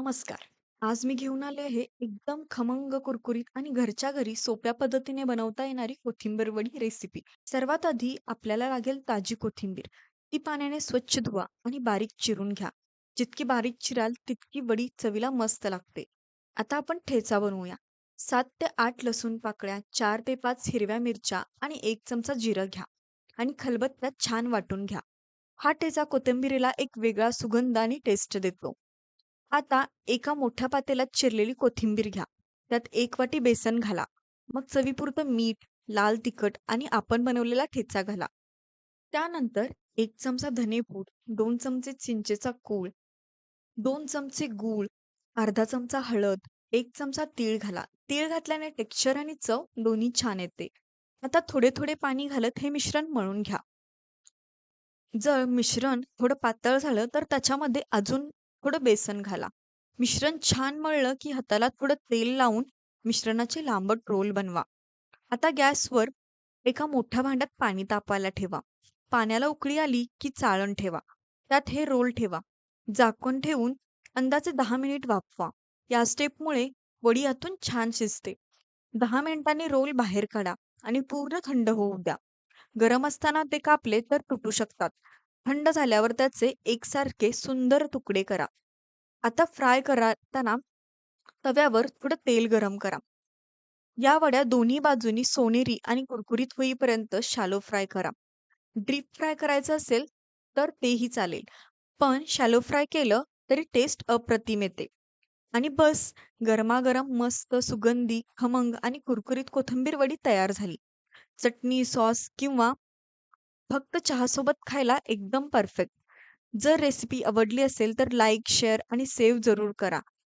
नमस्कार. आज मी घेऊन आले आहे एकदम खमंग, कुरकुरीत आणि घरच्या घरी सोप्या पद्धतीने बनवता येणारी कोथिंबीर वडी रेसिपी. सर्वात आधी आपल्याला लागेल ताजी कोथिंबीर. ती पाण्याने स्वच्छ धुवा आणि बारीक चिरून घ्या. जितकी बारीक चिराल तितकी वडी चवीला मस्त लागते. आता आपण ठेचा बनवूया. 7 ते 8 लसूण पाकळ्या, 4 ते 5 हिरव्या मिरच्या आणि 1 चमचा जिरं घ्या आणि खलबत्त्यात छान वाटून घ्या. हा ठेचा कोथिंबीरीला एक वेगळा सुगंध आणि टेस्ट देतो. आता एका मोठ्या पातेल्यात चिरलेली कोथिंबीर घ्या. त्यात एक वाटी बेसन घाला. मग चवीपुरतं मीठ, लाल तिखट आणि आपण बनवलेला ठेचा घाला. त्यानंतर एक चमचा धनेपूड, दोन चमचे चिंचेचा कूळ, दोन चमचे गूळ, अर्धा चमचा हळद, एक चमचा तीळ घाला. तीळ घातल्याने टेक्स्चर आणि चव दोन्ही छान येते. आता थोडे थोडे पाणी घालत हे मिश्रण मळून घ्या. जर मिश्रण थोडं पातळ झालं तर त्याच्यामध्ये अजून थोडं बेसन घाला. मिश्रण छान मळलं की हाताला थोडं तेल लावून मिश्रणाचे लांबट रोल बनवा. आता गॅसवर एका मोठ्या भांड्यात पाणी तापायला ठेवा. पाण्याला उकळी आली की चाळण ठेवा. त्यात हे रोल ठेवा. झाकण ठेवून अंदाजे दहा मिनिट वाफवा. या स्टेपमुळे वडी आतून छान शिजते. दहा मिनिटांनी रोल बाहेर काढा आणि पूर्ण थंड होऊ द्या. गरम असताना ते कापले तर तुटू शकतात. थंड झाल्यावर त्याचे एकसारखे सुंदर तुकडे करा. आता फ्राय करताना तव्यावर थोडं तेल गरम करा. या वड्या दोन्ही बाजूनी सोनेरी आणि कुरकुरीत होईपर्यंत शॅलो फ्राय करा. डीप फ्राय करायचं असेल तर तेही चालेल. पण शॅलो फ्राय केलं तरी टेस्ट अप्रतिम येते. आणि बस गरमागरम मस्त सुगंधी, खमंग आणि कुरकुरीत कोथिंबीर वडी तयार झाली. चटणी, सॉस किंवा फक्त चहासोबत खायला एकदम परफेक्ट. जर रेसिपी आवडली असेल तर लाईक, शेअर आणि सेव्ह जरूर करा.